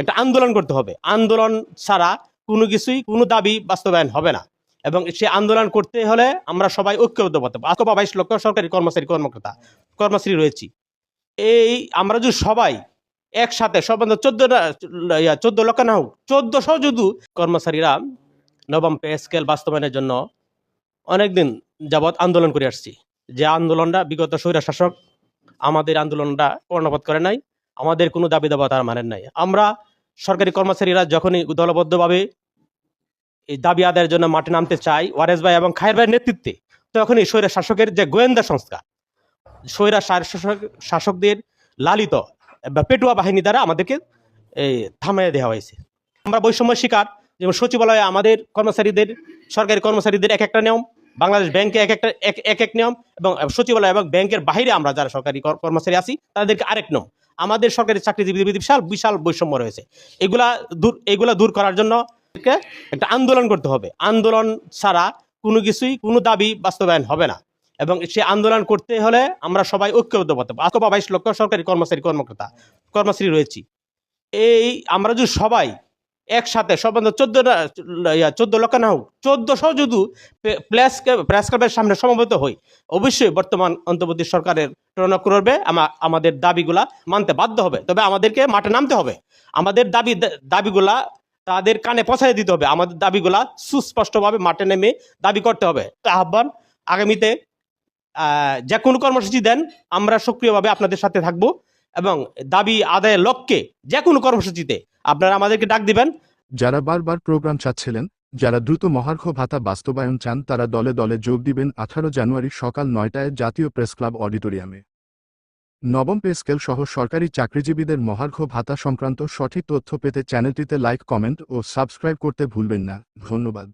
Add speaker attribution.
Speaker 1: একটা আন্দোলন করতে হবে। আন্দোলন ছাড়া কোনো কিছুই, কোনো দাবি বাস্তবায়ন হবে না। এবং সে আন্দোলন করতে হলে আমরা সবাই ঐক্যবদ্ধ হবে আজকে বাইশ লক্ষ সরকারি কর্মচারী, কর্মকর্তা, কর্মচারী রয়েছি। এই আমরা যদি সবাই একসাথে সর্বান্ত চোদ্দ চোদ্দ লক্ষ না হোক, চোদ্দশো যদি কর্মচারীরা নবম পে স্কেল বাস্তবায়নের জন্য অনেকদিন যাবৎ আন্দোলন করে আসছি। যে আন্দোলনটা বিগত স্বৈরা শাসক আমাদের আন্দোলনটা কর্ণপাত করে নাই, আমাদের কোনো দাবি দাবা তারা মানেন নাই। আমরা সরকারি কর্মচারীরা যখনই দলবদ্ধভাবে এই দাবি আদায়ের জন্য মাঠে নামতে চাই ওয়ারেস ভাই এবং খায়ের ভাইয়ের নেতৃত্বে, তখনই স্বৈরা শাসকের যে গোয়েন্দা সংস্থা স্বৈরা শাসক, শাসকদের লালিত বা পেটুয়া বাহিনী দ্বারা আমাদেরকে থামিয়ে দেওয়া হয়েছে। আমরা বৈষম্য শিকার, যেমন সচিবালয়ে আমাদের কর্মচারীদের, সরকারি কর্মচারীদের এক একটা নিয়ম বাংলাদেশ ব্যাংকে এক একটা, এক এক নিয়ম এবং সচিবালয় এবং ব্যাংকের বাইরে আমরা যারা সরকারি কর- কর্মচারী আছি, তাদেরকে আরেক নিয়ম। আমাদের সরকারি চাকরিজীবী বিশাল বিশাল বৈষম্য রয়েছে। এগুলা দূর এগুলা দূর করার জন্য একটা আন্দোলন করতে হবে। আন্দোলন ছাড়া কোনো কিছুই, কোনো দাবি বাস্তবায়ন হবে না। এবং সে আন্দোলন করতে হলে আমরা সবাই ঐক্যবদ্ধ করতে হবে আজকে বাইশ লক্ষ সরকারি কর্মচারী, কর্মকর্তা, কর্মচারী রয়েছি। এই আমরা যদি সবাই একসাথে সর্বান্ত চোদ্দ চোদ্দ লক্ষ না হোক, চোদ্দশো যদি প্রেস প্রেস ক্লাবের সামনে সমবেত হই, অবশ্যই বর্তমান অন্তর্বর্তী সরকারের প্রেরণা করবে আমা- আমাদের দাবিগুলা মানতে বাধ্য হবে। তবে আমাদেরকে মাঠে নামতে হবে। আমাদের দাবি দাবিগুলা তাদের কানে পৌঁছায় দিতে হবে। আমাদের দাবিগুলা সুস্পষ্টভাবে মাঠে নেমে দাবি করতে হবে। আহ্বান, আগামীতে যে কোনো কর্মসূচি দেন, আমরা সক্রিয়ভাবে আপনাদের সাথে থাকব এবং দাবি আদায়ের লক্ষ্যে যে কোনো কর্মসূচিতে আপনারা আমাদেরকে ডাক দিবেন।
Speaker 2: যারা বারবার প্রোগ্রাম চাচ্ছিলেন, যারা দ্রুত মহার্ঘ ভাতা বাস্তবায়ন চান, তারা দলে দলে যোগ দিবেন আঠারো জানুয়ারি সকাল নয়টায় জাতীয় প্রেস ক্লাব অডিটোরিয়ামে। নবম পে স্কেল সহ সরকারি চাকরিজীবীদের মহার্ঘ ভাতা সংক্রান্ত সঠিক তথ্য পেতে চ্যানেলটিতে লাইক, কমেন্ট ও সাবস্ক্রাইব করতে ভুলবেন না। ধন্যবাদ।